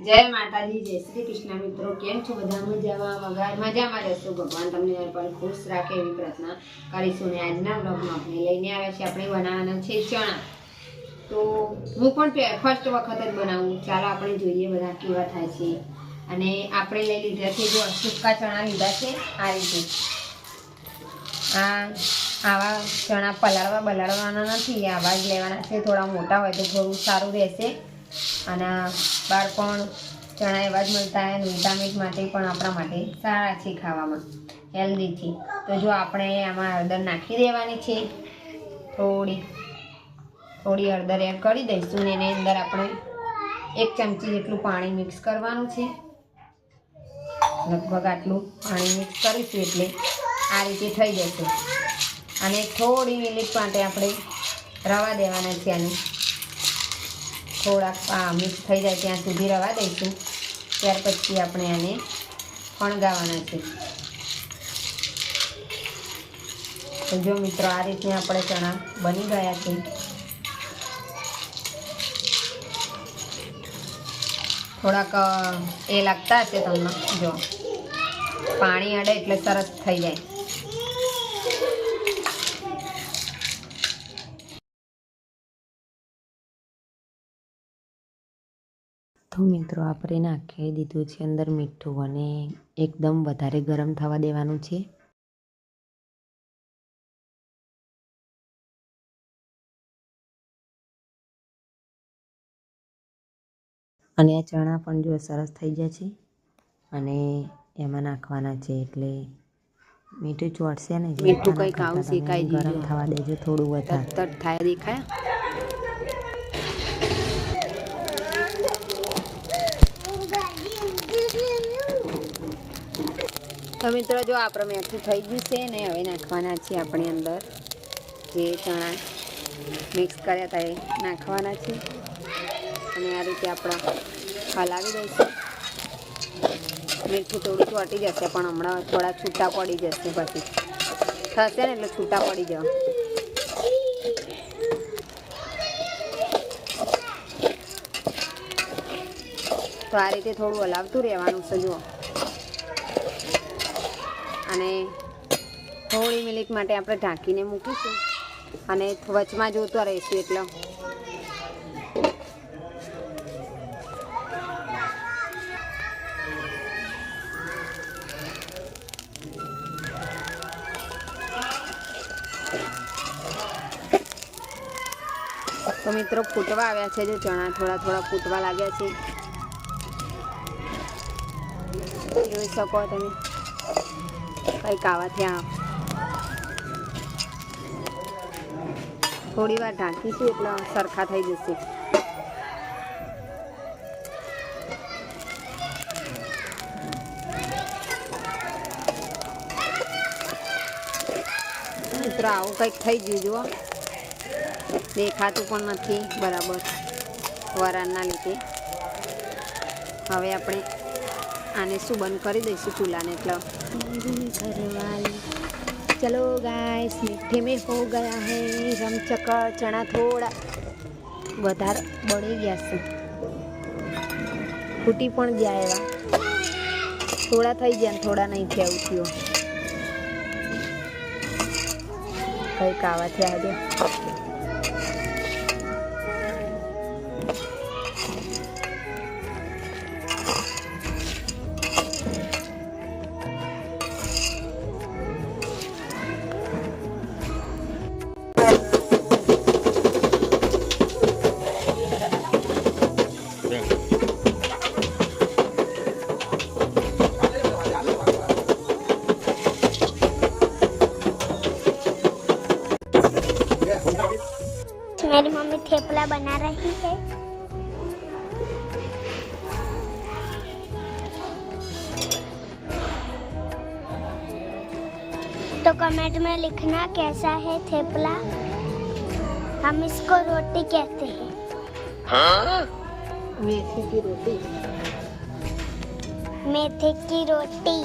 જય માતાજી, જય શ્રી કૃષ્ણ મિત્રો. કેમ છો બધા? મજામાં? વગર મજામાં રહેશો? ભગવાન તમને પણ ખુશ રાખે એવી પ્રાર્થના કરીશું ને આજના બ્લોગમાં આપણે લઈને આવ્યા છે આપણે બનાવવાના છે ચણા. તો હું પણ ફર્સ્ટ વખત જ બનાવું. ચાલો આપણે જોઈએ બધા કેવા થાય છે. અને આપણે લઈ લીધા છે જો સૂકા ચણા લીધા છે આ રીતે. આ આવા ચણા પલાળવા બલાળવાના નથી, આવા જ લેવાના છે. થોડા મોટા હોય તો થોડું સારું રહેશે. અને બાળપણ ચણા એવા જ મળતા અને વિટામિન માટે પણ આપણા માટે સારા છે ખાવામાં હેલ્ધીથી તો જો આપણે આમાં હળદર નાખી દેવાની છે, થોડી થોડી હળદર એડ કરી દઈશું ને એની અંદર આપણે એક ચમચી જેટલું પાણી મિક્સ કરવાનું છે. લગભગ આટલું પાણી મિક્સ કરીશું એટલે આ રીતે થઈ જશે. અને થોડી મિનિટ માટે આપણે રવા દેવાના છે આને. થોડાક મિક્સ થઈ જાય ત્યાં સુધી રવા દઈશું. ત્યાર પછી આપણે આને ફણગાવાના છે. તો જો મિત્રો, આ રીતે આપણે ચણા બની ગયા છે. થોડાક એ લાગતા હશે તમને, જો. પાણી અડે એટલે સરસ થઈ જાય. તો મિત્રો આપણે નાખી દીધું છે અંદર મીઠું અને એકદમ વધારે ગરમ થવા દેવાનું છે. અને આ ચણા પણ જો સરસ થઈ જાય છે અને એમાં નાખવાના છે એટલે મીઠું ચોટશે ને મીઠું કંઈક આવું શેકાઈ ગરમ થવા દેજો થોડું વધારે. થાય દેખાય. તો મિત્રો જો આપણે મેથું થઈ ગયું છે ને હવે નાખવાના છે આપણી અંદર જે ચણા મિક્સ કર્યા હતા એ નાખવાના છે. અને આ રીતે આપણે હલાવી દઈશું મીઠું થોડું ચોટી જશે પણ હમણાં થોડા છૂટા પડી જશે પછી. થશે ને એટલે છૂટા પડી જાવ. તો આ રીતે થોડું હલાવતું રહેવાનું છે, જુઓ. અને થોડી મિનિટ માટે આપણે ઢાંકીને મૂકીશું. અને વચમાં જોતા રહીશું એટલે. તો મિત્રો ફૂટવા આવ્યા છે જે ચણા થોડા થોડા ફૂટવા લાગ્યા છે. જોઈ શકો તમે. આવા ત્યાં થોડી વાર ઢાંકીશું એટલે સરખા થઈ જશે. મિત્રો, આવું કંઈક થઈ ગયું જુઓ. દેખાતું પણ નથી, બરાબર. વરાળના લીધે. હવે આપણે આને શું બંધ કરી દઈશું ચૂલાને, એટલે ઘરવાલી ચલો ગાઈસ મીઠે में हो गया है रमचकर चना થોડા વધારે બળી ગયા છે ફૂટી પણ ગયા એવા થોડા થઈ ગયા ને થોડા નહીં થયા એવું થયું કંઈક આવા થયા છે मेरी मम्मी थेपला बना रही है। तो कमेंट में लिखना कैसा है थेपला? हम इसको रोटी कहते हैं। हाँ? मेथी की रोटी। मेथी की रोटी।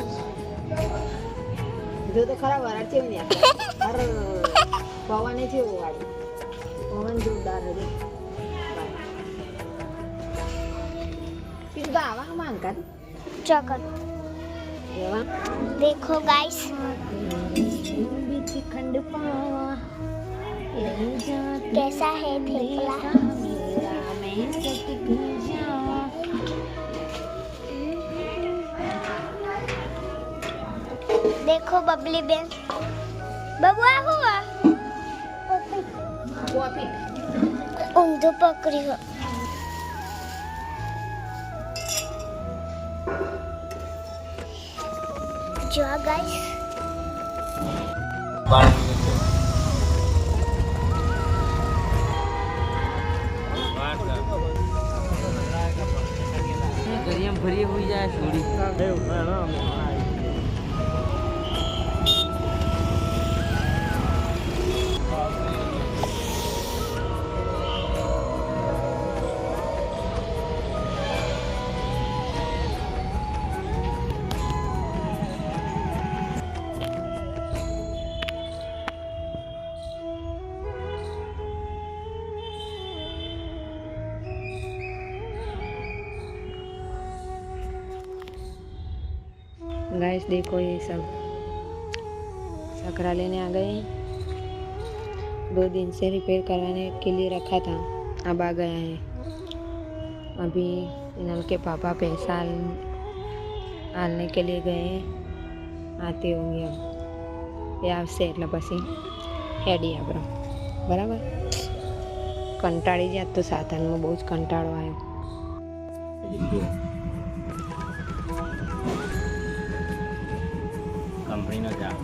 जो तो खराब आ रहा है नहीं है वो वाली। વાળી પવન જોરદાર હજુ કીધું આવવાનું માંગા ચોકર એવા देखो गाइस ખંડ પાવા कैसा है थेपला देखो बबली बेन बबुआ हुआ ઊંધું પકડ્યું જો ગાઈસ. ઘરિયામ ફરી હોઈ જાય છોડી. गाइस देखो ये सब सकरा लेने आ गए हैं दो दिन से रिपेयर करवाने के लिए रखा था अब आ गया है अभी इनल के पापा पैसा डालने के लिए गए हैं आते होंगे अब એ આવશે એટલે પછી હેડી આપણે બરાબર કંટાળી જાય તો સાધનમાં બહુ જ કંટાળો આવ્યો કંપનીનો ચા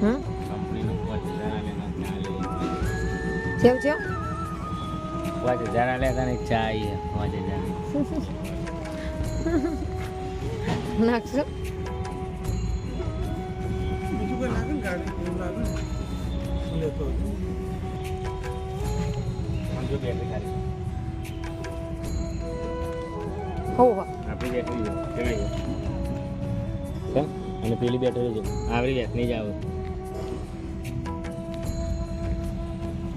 હમ કંપનીનો પાંચ હજાર આલેલા ચા લે જેવ જેવ પાંચ હજાર ને ચા આવી પાંચ હજાર નાખશો જો બેટરી ખાલી હો હો આપણી બેટરી છે કેવી છે અને પેલી બેટરી છે આવરી બેટરી જ આવે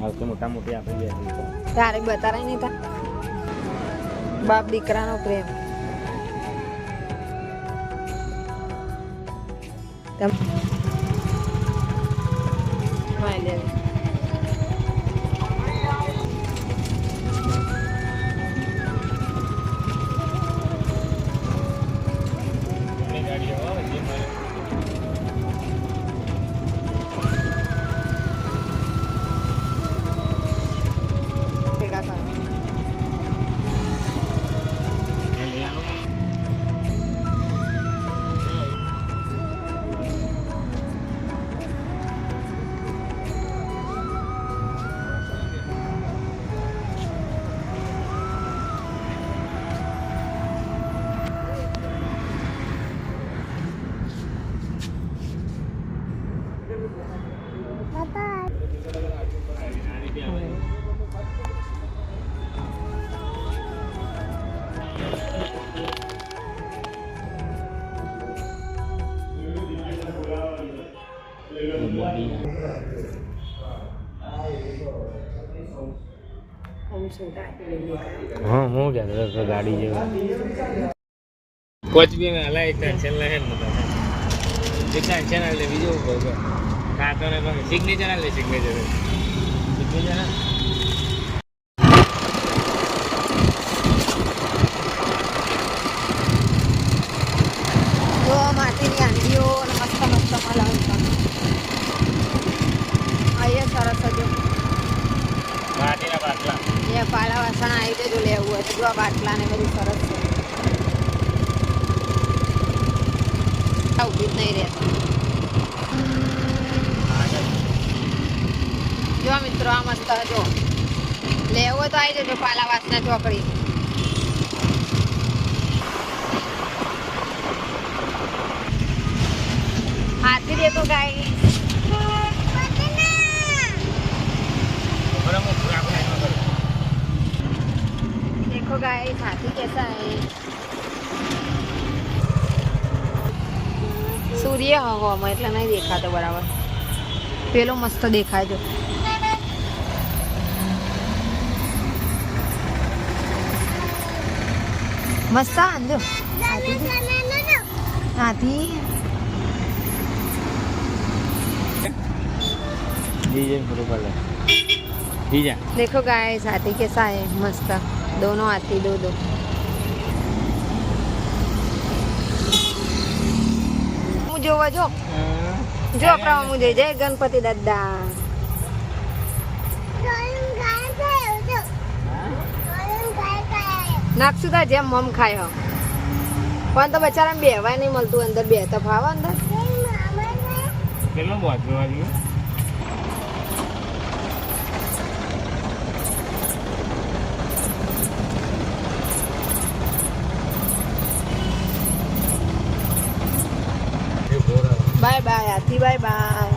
આવતી મોટા મોટી આપણી બેટરી તારે બતારાય નહીં તા. બાપ દીકરાનો પ્રેમ. તમ હા હું કહેતો હતો ગાડી જેવું. કોચ બી હલાય ટેન્શન લે ને જે ટેન્શન આલે બીજું કહું કે કાતો ને પણ સિગ્નેચર આલે સિગ્નેચર સિગ્નેચર જો માટીની આંટીઓ અને મસ્ત મસ્ત મલાવ અહીંયા સરસ હજુ માટીના બાટલા એ પાલા વાસણ આવી જજો લેવું હોય જો બાટલા ને બધું સરસ છે. ઊભી જ નહીં રહેતા જો મિત્રો આ મસ્ત જો. લેવું તો આવી જજો પાલા વાસના ચોકડી. હાથી તો ગાય देखो गाइस हाथी कैसा है સૂર્ય હવામાં એટલે નહીં દેખાતો બરાબર પેલો મસ્ત દેખાય છે મસ્ત આંધો હાથી डीजे फोटो कर ले डीजे देखो गाइस हाथी कैसा है मस्त दोनों हाथी दो दो હું જોવા જો જો પ્રભુ જય જય ગણપતિ દાદા નાખશું તા જેમ મમ ખાયો પણ તો બચારા બેહવાય નહીં મળતું અંદર બે તો ફાવે અંદર કેટલો વાંચવા બાય બાય હાથી બાય બાય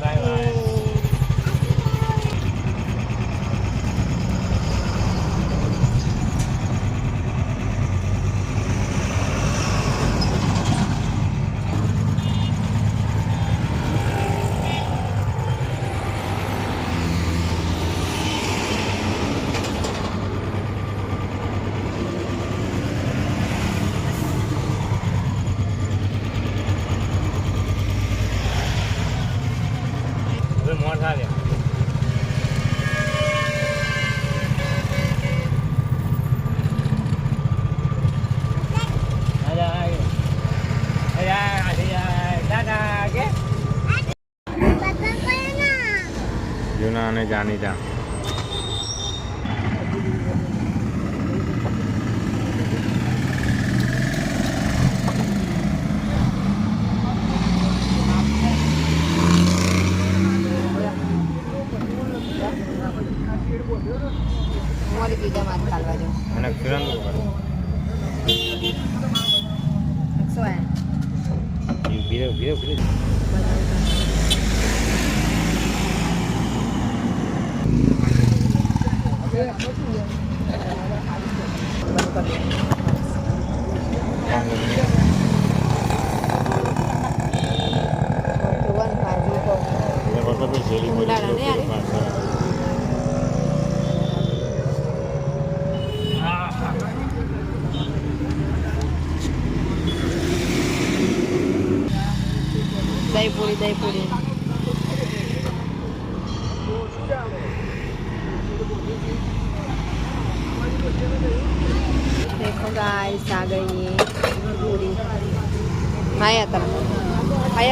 બાય હવે મોર થાય જૂના અને જાણીતા. બીજા અને કિરણ એકસો આઠ ભીરે ભીરે ભીરે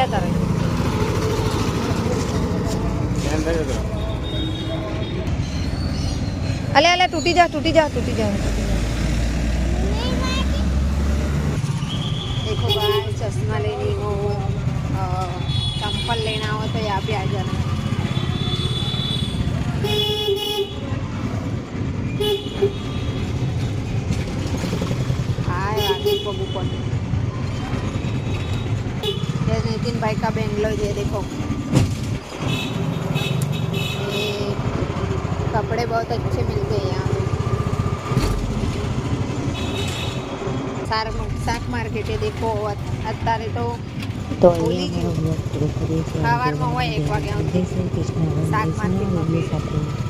तरह आया तरह अले अले टूटी जा टूटी जा टूटी जा देखो गाइस चश्मा लेनी हो अ, चंपल लेना हो तो यहाँ पे आ जाना हाय आगे बबू कौन ये नितिन भाई का बेंगलोर ये देखो ये कपड़े बहुत अच्छे मिलते हैं यहाँ पे શાક શાક માર્કેટે દેખો અત- અત્યારે તો તો ભૂલી અહીંયા અમારો બ્લોગ પૂરો કરીએ છીએ સવારમાં હોય એક વાગ્યા સુધી. શાક માર્કેટમાં સાથે